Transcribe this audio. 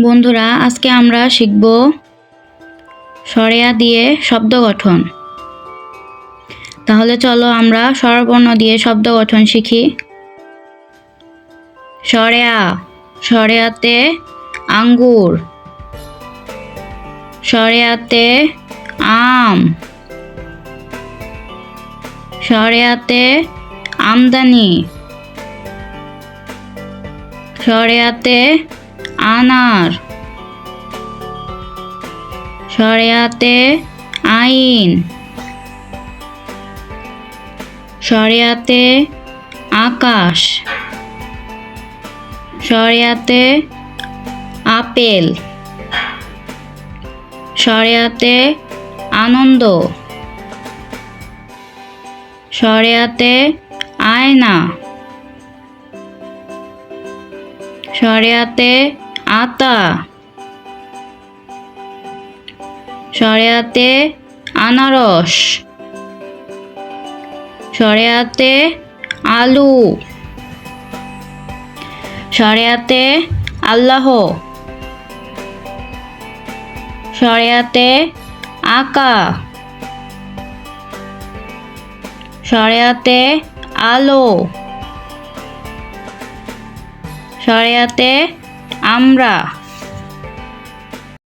বন্ধুরা, আজকে আমরা শিখব সরেয়া দিয়ে শব্দ গঠন। তাহলে চলো আমরা স্বরবর্ণ দিয়ে শব্দ গঠন শিখি। সরেয়া, সরেয়াতে আঙ্গুর। সরেয়াতে আম। সরেয়াতে আমদানি। সরেয়াতে আনার। শরিয়াতে আইন। শরিয়াতে আকাশ। শরিয়াতে আপেল। শরিয়াতে আনন্দ। শরিয়াতে আয়না। সরেয়াতে আতা। সরেয়াতে আনারস। সরেয়াতে আলু। সরেয়াতে আল্লাহ। সরেয়াতে আকা। সরেয়াতে আলো। সরেয়াতে আমরা